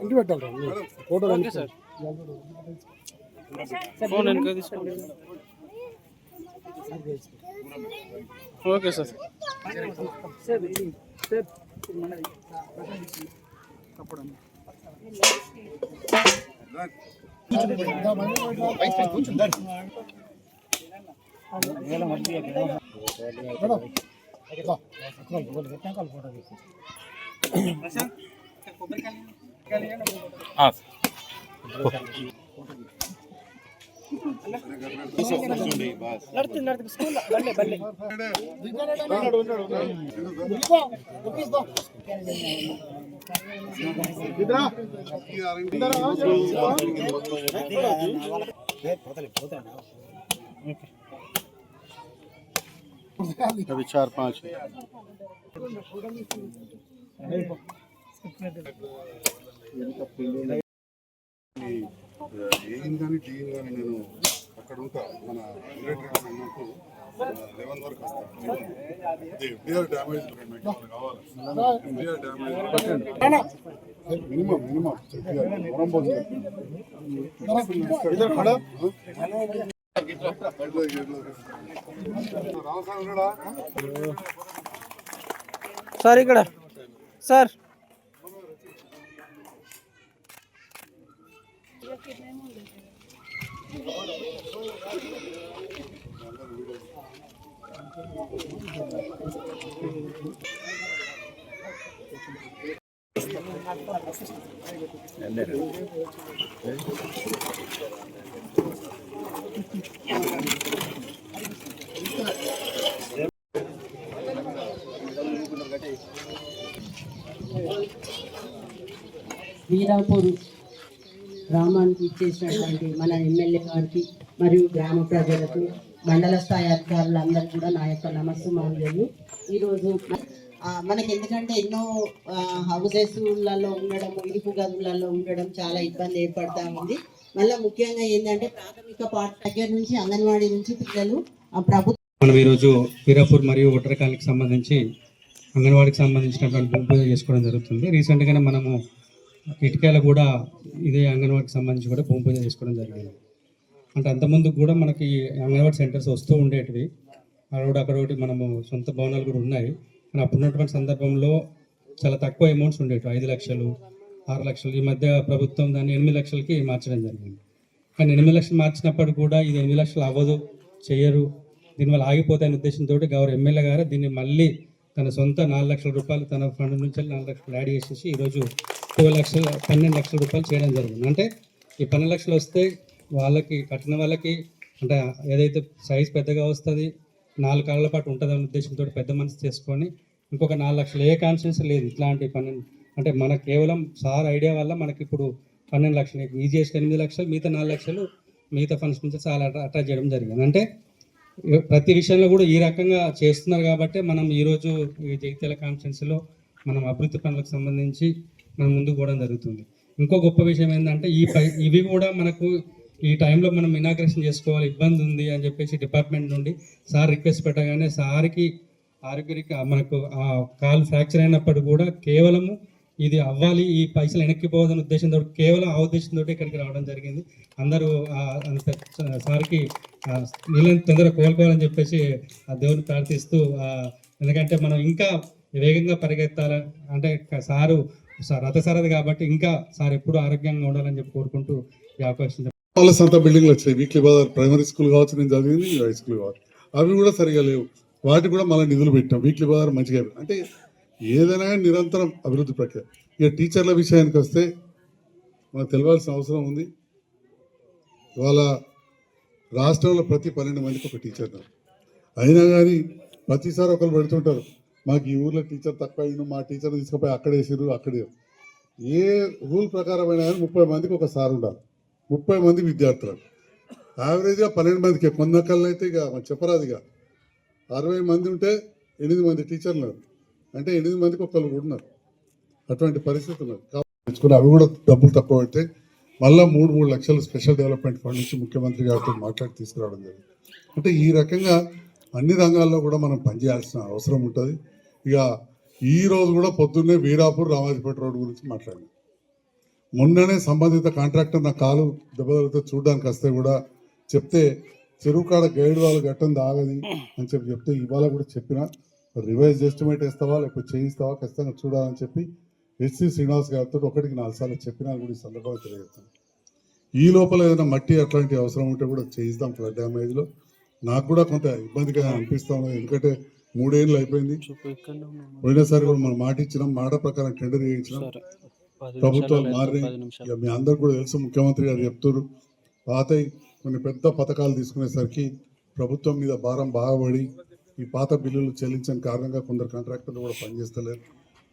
ఇంటి పెట్టాలి photo okay sir. Phone వెనక తీసుకోండి ఓకే సార్. నడుతుంది నడుతుంది స్కూల్ బల్లే బల్లే अभी चार पाँच ఏం కానీ టీం కానీ నేను అక్కడ ఉంటా మన మిలిటరీ ఉన్నట్టు లెవెన్ వరకు వస్తాను ఎఫ్డిఆర్ డ్యామేజ్ కావాలి ఎఫ్డిఆర్ డ్యామేజ్ మినిమం మినిమం వరం రామస్వామి Sir ఇక్కడ సార్ వీరాపూర్ గ్రామానికి ఇచ్చేసినటువంటి మన ఎమ్మెల్యే గారికి మరియు గ్రామ ప్రజలకు మండల స్థాయి అధికారులందరూ కూడా నా యొక్క నమస్సుమాంజలు. ఈరోజు మనకి ఎందుకంటే ఎన్నో హౌసెస్లలో ఉండడం ఇరుకు గదులలో ఉండడం చాలా ఇబ్బంది ఏర్పడతా ఉంది. మళ్ళీ ముఖ్యంగా ఏంటంటే ప్రాథమిక పాఠ దగ్గర నుంచి అంగన్వాడీ నుంచి పిల్లలు ప్రభుత్వం మనం ఈరోజు వీరాపూర్ మరియు ఒట్టరకానికి సంబంధించి అంగన్వాడికి సంబంధించినటువంటి భూమి పూజ చేసుకోవడం జరుగుతుంది. రీసెంట్గానే మనము ఇటుకల కూడా ఇదే అంగన్వాడికి సంబంధించి కూడా భూమి పూజ చేసుకోవడం జరిగింది. అంటే అంతకుముందు కూడా మనకి అంగన్వాడి సెంటర్స్ వస్తూ ఉండేటివి. అక్కడ కూడా అక్కడ ఒకటి మనము సొంత భవనాలు కూడా ఉన్నాయి. కానీ అప్పుడున్నటువంటి సందర్భంలో చాలా తక్కువ అమౌంట్స్ ఉండేవి ఐదు లక్షలు ఆరు లక్షలు. ఈ మధ్య ప్రభుత్వం దాన్ని ఎనిమిది లక్షలకి మార్చడం జరిగింది. కానీ ఎనిమిది లక్షలు మార్చినప్పుడు కూడా ఇది ఎనిమిది లక్షలు అవ్వదు చేయరు. దీనివల్ల ఆగిపోతాయనే ఉద్దేశంతో గౌరవ ఎమ్మెల్యే గారు దీన్ని మళ్ళీ తన సొంత నాలుగు లక్షల రూపాయలు తన ఫండ్ నుంచి నాలుగు లక్షలు యాడ్ చేసేసి ఈరోజు టూ లక్షల పన్నెండు లక్షల రూపాయలు చేయడం జరిగింది. అంటే ఈ పన్నెండు లక్షలు వస్తే వాళ్ళకి కట్టిన వాళ్ళకి అంటే ఏదైతే సైజ్ పెద్దగా వస్తుంది నాలుగు కాళ్ళ పాటు ఉంటుంది అనే ఉద్దేశంతో పెద్ద మనసు చేసుకొని ఇంకొక నాలుగు లక్షలు ఏ కాన్షియన్స్ లేదు ఇట్లాంటి పన్నెండు అంటే మన కేవలం సార్ ఐడియా వల్ల మనకి ఇప్పుడు పన్నెండు లక్షలు ఈజీఎస్కి ఎనిమిది లక్షలు మిగతా నాలుగు లక్షలు మిగతా ఫండ్స్ నుంచి చాలా అటాచ్ చేయడం జరిగింది. అంటే ప్రతి విషయంలో కూడా ఈ రకంగా చేస్తున్నారు కాబట్టి మనం ఈరోజు ఈ జగిత్యాల కాన్ఫరెన్స్లో మనం అభివృద్ధి పనులకు సంబంధించి మనం ముందుకు పోవడం జరుగుతుంది. ఇంకో గొప్ప విషయం ఏంటంటే ఈ పై ఇవి కూడా మనకు ఈ టైంలో మనం ఇనాగ్రేషన్ చేసుకోవాలి ఇబ్బంది ఉంది అని చెప్పేసి డిపార్ట్మెంట్ నుండి సార్ రిక్వెస్ట్ పెట్టగానే సార్కి ఆరోగ్యానికి మనకు ఆ కాలు ఫ్రాక్చర్ అయినప్పుడు కూడా కేవలము ఇది అవ్వాలి ఈ పైసలు వెనక్కి పోవద్దనే ఉద్దేశంతో కేవలం ఆ ఉద్దేశంతో ఇక్కడికి రావడం జరిగింది. అందరూ అంత సార్కి నీళ్ళని తొందరగా కోలుకోవాలని చెప్పేసి ఆ దేవుని ప్రార్థిస్తూ ఎందుకంటే మనం ఇంకా వేగంగా పరిగెత్తాల అంటే సారు సార్ రథసారథి కాబట్టి ఇంకా సార్ ఎప్పుడు ఆరోగ్యంగా ఉండాలని చెప్పి కోరుకుంటూ ఈ అవకాశం వాళ్ళ సొంత బిల్డింగ్లు వచ్చాయి. వీక్లీ బజార్ ప్రైమరీ స్కూల్ కావచ్చు నేను చదివింది హై స్కూల్ కావచ్చు. అవి కూడా సరిగా లేవు. వాటికి కూడా మళ్ళీ నిధులు పెట్టాం. వీక్లీ బజార్ మంచిగా అంటే ఏదైనా నిరంతరం అభివృద్ధి ప్రక్రియ. ఇక టీచర్ల విషయానికి వస్తే మనకు తెలియాల్సిన అవసరం ఉంది. ఇవాళ రాష్ట్రంలో ప్రతి పన్నెండు మందికి ఒక టీచర్ అయినా కానీ ప్రతిసారి ఒకరు పెడుతుంటారు. మాకు ఈ ఊర్లో టీచర్ తక్కువ అయిండు మా టీచర్ తీసుకుపోయి అక్కడేసారు అక్కడే ఏ రూల్ ప్రకారమైన కానీ ముప్పై మందికి ఒక సార్ ఉండాలి. ముప్పై మంది విద్యార్థులు. యావరేజ్గా పన్నెండు మందికి. కొందకల్లో అయితే ఇక మనం చెప్పరాదు ఇక. అరవై మంది ఉంటే ఎనిమిది మంది టీచర్లు అంటే ఎనిమిది మందికి ఒకళ్ళు కూడా ఉన్నారు. అటువంటి పరిస్థితి ఉన్నది. కాబట్టి తెచ్చుకుని అవి కూడా డబ్బులు తక్కువ పెడితే మళ్ళీ మూడు మూడు లక్షలు స్పెషల్ డెవలప్మెంట్ ఫండ్ నుంచి ముఖ్యమంత్రి గారితో మాట్లాడి తీసుకురావడం జరిగింది. అంటే ఈ రకంగా అన్ని రంగాల్లో కూడా మనం పనిచేయాల్సిన అవసరం ఉంటుంది. ఇక ఈ రోజు కూడా పొద్దున్నే వీరాపూర్ రామాజీపేట రోడ్ గురించి మాట్లాడాను. మొన్ననే సంబంధిత కాంట్రాక్టర్ నా కాలు దెబ్బతలితే చూడడానికి వస్తే కూడా చెప్తే చెరువు కాడ గైడ్ వాళ్ళు గట్టం ఆగది అని చెప్పి చెప్తే ఇవాళ కూడా చెప్పిన. రివైజ్ ఎస్టిమేట్ వేస్తావా? లేకపోతే చేయిస్తావా? ఖచ్చితంగా చూడాలని చెప్పి ఎస్సీ శ్రీనివాస్ గారితో ఒకటికి నాలుగు సార్లు చెప్పినా కూడా ఈ సందర్భంగా తెలియజేస్తాను ఈ లోపల ఏదైనా మట్టి అట్లాంటి అవసరం ఉంటే కూడా చేయిస్తాం ఫ్లడ్ డ్యామేజ్లో. నాకు కూడా కొంత ఇబ్బందిగా అనిపిస్తా ఉన్నది. ఎందుకంటే మూడేళ్ళు అయిపోయింది. పోయినసారి కూడా మనం మాట ఇచ్చినాం. మాట ప్రకారం టెండర్ చేయించినాం. ప్రభుత్వాలు మారినాయి మీ అందరికి కూడా తెలుసు ముఖ్యమంత్రి గారు చెప్తారు పాతయి కొన్ని పెద్ద పథకాలు తీసుకునేసరికి ప్రభుత్వం మీద భారం బాగా పడి ఈ పాత బిల్లులు చెల్లించని కారణంగా కొందరు కాంట్రాక్టర్లు కూడా పనిచేస్తలేరు.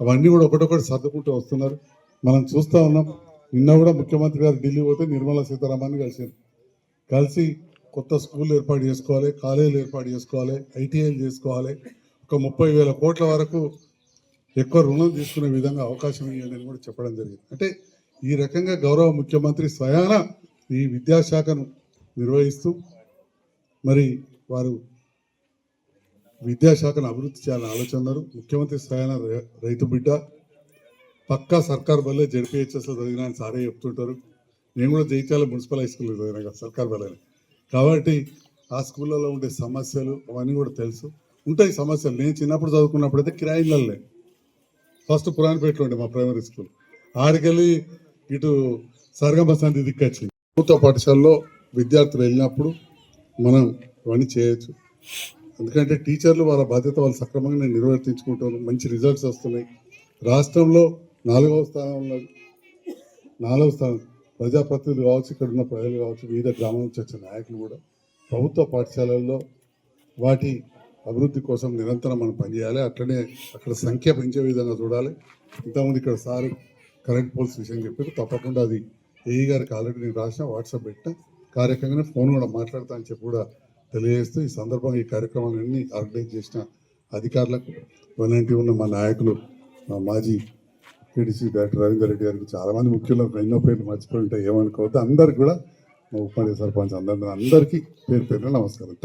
అవన్నీ కూడా ఒకటొకటి సర్దుకుంటూ వస్తున్నారు. మనం చూస్తూ ఉన్నాం నిన్న కూడా ముఖ్యమంత్రి గారు ఢిల్లీ పోతే నిర్మలా సీతారామన్ కలిసారు కలిసి కొత్త స్కూల్ ఏర్పాటు చేసుకోవాలి కాలేజీలు ఏర్పాటు చేసుకోవాలి ఐటీఐలు చేసుకోవాలి. ఒక ముప్పై వేల కోట్ల వరకు ఎక్కువ రుణం తీసుకునే విధంగా అవకాశం ఇవ్వండి అని కూడా చెప్పడం జరిగింది. అంటే ఈ రకంగా గౌరవ ముఖ్యమంత్రి స్వయాన ఈ విద్యాశాఖను నిర్వహిస్తూ మరి వారు విద్యాశాఖను అభివృద్ధి చేయాలని ఆలోచనలు ముఖ్యమంత్రి స్థాయిన రై- రైతు బిడ్డ పక్కా సర్కార్ బల్లే జడ్పీహెచ్ఎస్లో చదివిన అని సారే చెప్తుంటారు. నేను కూడా జైత్యాల మున్సిపల్ హై స్కూల్లో చదివినా కదా సర్కార్ బల్లే కాబట్టి ఆ స్కూళ్ళలో ఉండే సమస్యలు అవన్నీ కూడా తెలుసు. ఉంటాయి సమస్యలు. నేను చిన్నప్పుడు చదువుకున్నప్పుడు అయితే కిరాయిలల్లే ఫస్ట్ పురాణపేటలో ఉండే మా ప్రైమరీ స్కూల్. ఆడికెళ్ళి ఇటు సరగమ సంధి దిక్కొచ్చింది. ప్రభుత్వ పాఠశాలలో విద్యార్థులు వెళ్ళినప్పుడు మనం ఇవన్నీ చేయొచ్చు. ఎందుకంటే టీచర్లు వాళ్ళ బాధ్యత వాళ్ళు సక్రమంగా నిర్వర్తించుకుంటారు మంచి రిజల్ట్స్ వస్తున్నాయి. రాష్ట్రంలో నాలుగవ స్థానంలో నాలుగవ స్థానం ప్రజాప్రతినిధులు కావచ్చు ఇక్కడ ఉన్న ప్రజలు కావచ్చు వివిధ గ్రామాల నుంచి వచ్చిన నాయకులు కూడా ప్రభుత్వ పాఠశాలల్లో వాటి అభివృద్ధి కోసం నిరంతరం మనం పనిచేయాలి. అట్లనే అక్కడ సంఖ్య పెంచే విధంగా చూడాలి. ఇంతకుముందు ఇక్కడ సార్ కరెంట్ పోల్స్ విషయం చెప్పారు. తప్పకుండా అది ఏఈ గారికి ఆల్రెడీ నేను రాసిన వాట్సాప్ పెట్టిన. కార్యక్రమంగా ఫోన్ కూడా మాట్లాడతా అని చెప్పి కూడా తెలియజేస్తూ ఈ సందర్భంగా ఈ కార్యక్రమాలన్నీ ఆర్గనైజ్ చేసిన అధికారులకు వలంటీ ఉన్న మా నాయకులు మా మాజీ టీడీసీ డాక్టర్ రవీందర్ రెడ్డి గారికి చాలామంది ముఖ్యులు ఎన్నో పేర్లు మర్చిపోయి ఉంటాయి ఏమనుకోవద్దు. అందరికి కూడా మా ఉపాధి సర్పంచ్ అందరి అందరికీ పేరు పేరు నమస్కారం.